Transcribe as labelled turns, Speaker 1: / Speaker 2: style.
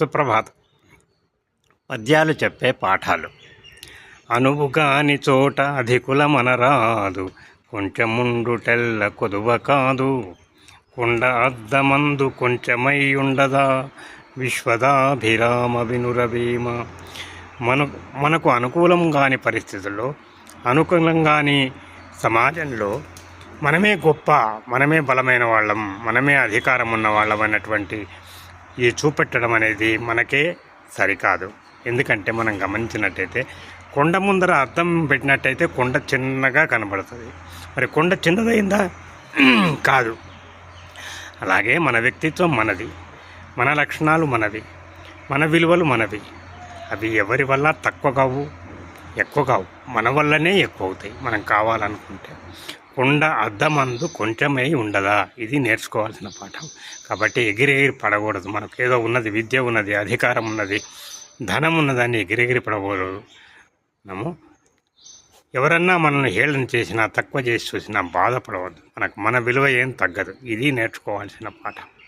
Speaker 1: సుప్రభాతం. పద్యాలు చెప్పే పాఠాలు. అనువుగాని చోట అధికుల మనరాదు కొంచెముండుటెల్ల కొదువ కాదు. కుండ అద్దమందు కొంచెమై ఉండదా విశ్వదాభిరామ వినురవీమ మన మనకు అనుకూలం కాని పరిస్థితుల్లో అనుకూలం కాని సమాజంలో మనమే గొప్ప మనమే బలమైన వాళ్ళం మనమే అధికారం ఉన్న వాళ్ళం అన్నటువంటి ఇది చూపెట్టడం అనేది మనకే సరికాదు. ఎందుకంటే మనం గమనించినట్టయితే కొండ ముందర అర్థం పెట్టినట్టయితే కొండ చిన్నగా కనబడుతుంది. మరి కొండ చిన్నదైందా? కాదు. అలాగే మన వ్యక్తిత్వం మనది. మన లక్షణాలు మనవి. మన విలువలు మనవి. అవి ఎవరి వల్ల తక్కువ కావు? ఎక్కువ కావు. మన వల్లనే ఎక్కువ అవుతాయి. మనం కావాలనుకుంటే. కుండ అద్దమందు కొంచెమే ఉండదా? ఇది నేర్చుకోవాల్సిన పాఠం. కాబట్టి ఎగిరెగిరి పడకూడదు. మనకు ఏదో ఉన్నది విద్య ఉన్నది అధికారం ఉన్నది ధనం ఉన్నదాన్ని ఎగిరెగిరి పడకూడదు మనము ఎవరన్నా మనల్ని హేళన చేసినా తక్కువ చేసి చూసినా బాధపడవద్దు. మనకు మన విలువ ఏం తగ్గదు. ఇది నేర్చుకోవాల్సిన పాఠం.